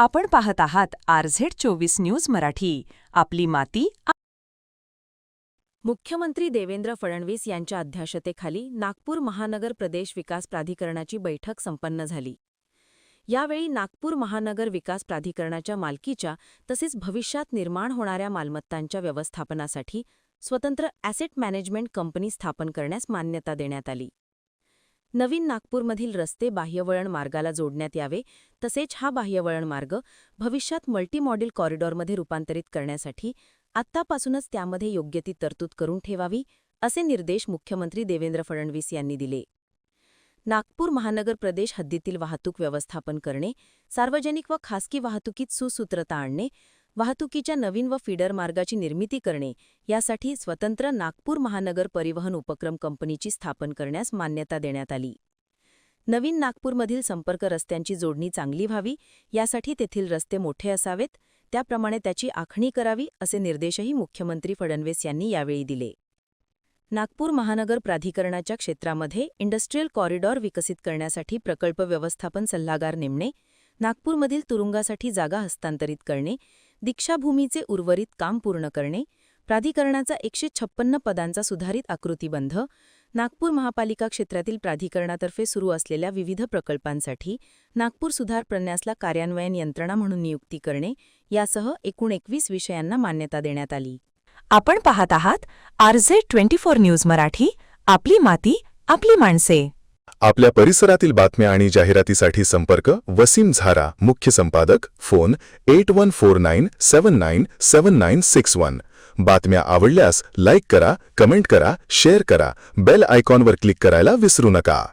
आपण पाहत आहात आरझेड चोवीस न्यूज मराठी. आपली माती मुख्यमंत्री देवेंद्र फडणवीस यांच्या अध्यक्षतेखाली नागपूर महानगर प्रदेश विकास प्राधिकरणाची बैठक संपन्न झाली. यावेळी नागपूर महानगर विकास प्राधिकरणाच्या मालकीच्या तसेच भविष्यात निर्माण होणाऱ्या मालमत्तांच्या व्यवस्थापनासाठी स्वतंत्र ॲसेट मॅनेजमेंट कंपनी स्थापन करण्यास मान्यता देण्यात आली. नवीन नागपूरमधील रस्ते बाह्यवळण मार्गाला जोडण्यात यावे तसेच हा बाह्यवळण मार्ग भविष्यात मल्टीमॉडेल कॉरिडॉरमध्ये रूपांतरित करण्यासाठी आत्तापासूनच त्यामध्ये योग्य ती तरतूद करून ठेवावी असे निर्देश मुख्यमंत्री देवेंद्र फडणवीस यांनी दिले. नागपूर महानगर प्रदेश हद्दीतील वाहतूक व्यवस्थापन करणे सार्वजनिक व खासगी वाहतुकीत सुसूत्रता आणणे वाहतुकीच्या नवीन व फीडर मार्गाची निर्मिती करणे यासाठी स्वतंत्र नागपूर महानगर परिवहन उपक्रम कंपनीची स्थापन करण्यास मान्यता देण्यात आली. नवीन नागपूरमधील संपर्क रस्त्यांची जोडणी चांगली व्हावी यासाठी तेथील रस्ते मोठे असावेत त्याप्रमाणे त्याची आखणी करावी असे निर्देशही मुख्यमंत्री फडणवीस यांनी यावेळी दिले. नागपूर महानगर प्राधिकरणाच्या क्षेत्रामध्ये इंडस्ट्रीयल कॉरिडॉर विकसित करण्यासाठी प्रकल्प व्यवस्थापन सल्लागार नेमणे नागपूरमधील तुरुंगासाठी जागा हस्तांतरित करणे दीक्षाभूमीचे उर्वरित काम पूर्ण करणे प्राधिकरणाचा एकशे छप्पन्न पदांचा सुधारित आकृतीबंध नागपूर महापालिका क्षेत्रातील प्राधिकरणातर्फे सुरू असलेल्या विविध प्रकल्पांसाठी नागपूर सुधार प्रन्यासला कार्यान्वयन यंत्रणा म्हणून नियुक्ती करणे यासह एकूण एकवीस विषयांना मान्यता देण्यात आली. आपण पाहत आहात आरझे ट्वेंटी फोर न्यूज मराठी आपली माती आपली माणसे. आपल्या परिसरातील बातम्या आणि जाहिरातीसाठी संपर्क वसीम झारा मुख्य संपादक phone eight one four nine seven nine seven nine six one. बातम्या आवडल्यास लाईक करा कमेंट करा शेअर करा बेल आयकॉनवर क्लिक करायला विसरू नका.